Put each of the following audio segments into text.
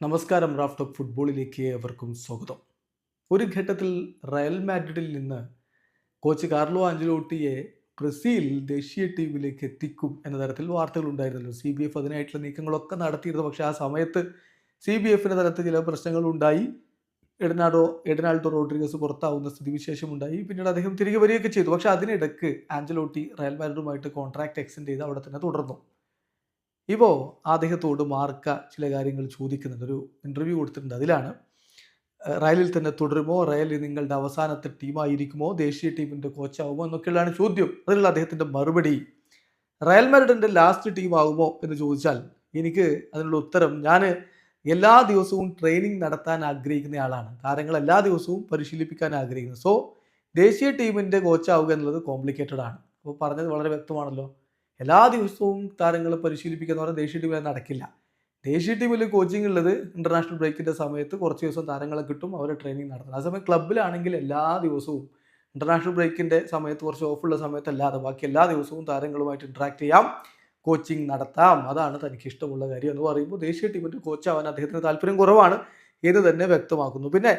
നമസ്കാരം Raf talk ഫുട്ബോളിലേക്ക് ഏവർക്കും സ്വാഗതം. ഒരു ഘട്ടത്തിൽ റയൽ മാഡ്രിഡിൽ നിന്ന് കോച്ച് കാർലോ ആഞ്ചലോട്ടിയെ ബ്രസീൽ ദേശീയ ടീമിലേക്ക് എത്തിക്കും എന്ന തരത്തിൽ വാർത്തകൾ ഉണ്ടായിരുന്നല്ലോ സി ബി എഫ് അതിനായിട്ടുള്ള നീക്കങ്ങളൊക്കെ നടത്തിയിരുന്നു. പക്ഷേ ആ സമയത്ത് സി ബി എഫിന്റെ തരത്തിൽ ചില പ്രശ്നങ്ങളുണ്ടായി. എഡനാഡോ എഡനാൾഡോ റോഡ്രിഗസ് പുറത്താവുന്ന സ്ഥിതിവിശേഷം ഉണ്ടായി പിന്നീട് അദ്ദേഹം തിരികെ വരികയൊക്കെ ചെയ്തു. പക്ഷേ അതിനിടക്ക് ആഞ്ചലോട്ടി റയൽ മാഡ്രിഡുമായിട്ട് കോൺട്രാക്ട് എക്സ്റ്റെൻഡ് ചെയ്ത് അവിടെ തന്നെ തുടർന്നു. ഇപ്പോൾ അദ്ദേഹത്തോട് മാർക്ക ചില കാര്യങ്ങൾ ചോദിക്കുന്നുണ്ട്. ഒരു ഇന്റർവ്യൂ കൊടുത്തിട്ടുണ്ട്. അതിലാണ് റയലിൽ തന്നെ തുടരുമോ? റയൽ നിങ്ങളുടെ അവസാനത്തെ ടീമായിരിക്കുമോ ദേശീയ ടീമിന്റെ കോച്ചാവുമോ എന്നൊക്കെയുള്ളതാണ് ചോദ്യം. അതിലുള്ള അദ്ദേഹത്തിന്റെ മറുപടി റയൽ മാഡ്രിഡിന്റെ ലാസ്റ്റ് ടീം ആകുമോ എന്ന് ചോദിച്ചാൽ എനിക്ക് അതിനുള്ള ഉത്തരം ഞാൻ എല്ലാ ദിവസവും ട്രെയിനിങ് നടത്താൻ ആഗ്രഹിക്കുന്ന ആളാണ്. താരങ്ങൾ എല്ലാ ദിവസവും പരിശീലിപ്പിക്കാൻ ആഗ്രഹിക്കുന്നു. സോ ദേശീയ ടീമിന്റെ കോച്ചാവുക എന്നുള്ളത് കോംപ്ലിക്കേറ്റഡ് ആണ്. അപ്പോൾ പറഞ്ഞത് വളരെ വ്യക്തമാണല്ലോ. എല്ലാ ദിവസവും താരങ്ങളെ പറഞ്ഞാൽ ദേശീയ ടീമിൽ നടക്കില്ല. ദേശീയ ടീമിൽ കോച്ചിങ് ഉള്ളത് ഇന്റർനാഷണൽ ബ്രേക്കിന്റെ സമയത്ത് കുറച്ച് ദിവസം താരങ്ങളെ കിട്ടും അവരെ ട്രെയിനിങ് നടത്തണം. അതേസമയം ക്ലബ്ബിലാണെങ്കിൽ എല്ലാ ദിവസവും ഇന്റർനാഷണൽ ബ്രേക്കിന്റെ സമയത്ത് കുറച്ച് ഓഫുള്ള സമയത്തല്ലാതെ ബാക്കി എല്ലാ ദിവസവും താരങ്ങളുമായിട്ട് ഇൻട്രാക്ട് ചെയ്യാം കോച്ചിങ് നടത്താം. അതാണ് തനിക്ക് ഇഷ്ടമുള്ള കാര്യം എന്ന് പറയുമ്പോൾ ദേശീയ ടീമിന്റെ കോച്ചാവാൻ അദ്ദേഹത്തിന് താല്പര്യം കുറവാണ് എന്ന് തന്നെ വ്യക്തമാക്കുന്നു. പിന്നെ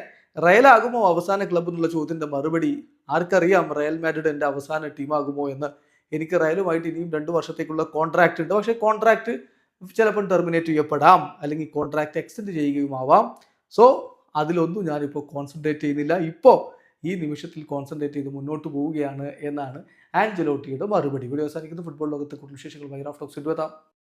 റയലാകുമോ അവസാന ക്ലബ് എന്നുള്ള ചോദ്യത്തിന്റെ മറുപടി ആർക്കറിയാം റയൽ മാഡ്രിഡ് എന്റെ അവസാന ടീമാകുമോ എന്ന്. എനിക്ക് റയലുമായിട്ട് ഇനിയും രണ്ട് വർഷത്തേക്കുള്ള കോൺട്രാക്റ്റ് ഉണ്ട്. പക്ഷേ കോൺട്രാക്റ്റ് ചിലപ്പോൾ ടെർമിനേറ്റ് ചെയ്യപ്പെടാം. അല്ലെങ്കിൽ കോൺട്രാക്റ്റ് എക്സ്റ്റെൻഡ് ചെയ്യുകയുമാവാം. സോ അതിലൊന്നും ഞാനിപ്പോൾ കോൺസെൻട്രേറ്റ് ചെയ്യുന്നില്ല. ഇപ്പോൾ ഈ നിമിഷത്തിൽ കോൺസെൻട്രേറ്റ് ചെയ്ത് മുന്നോട്ട് പോവുകയാണ് എന്നാണ് ആഞ്ചലോട്ടിയുടെ മറുപടി. ഇവിടെ അവസാനിക്കുന്ന. ഫുട്ബോൾ ലോകത്തെ കൂടുതൽ വിശേഷങ്ങൾ. മൈറാഫ് ടോക്സ് എത്താം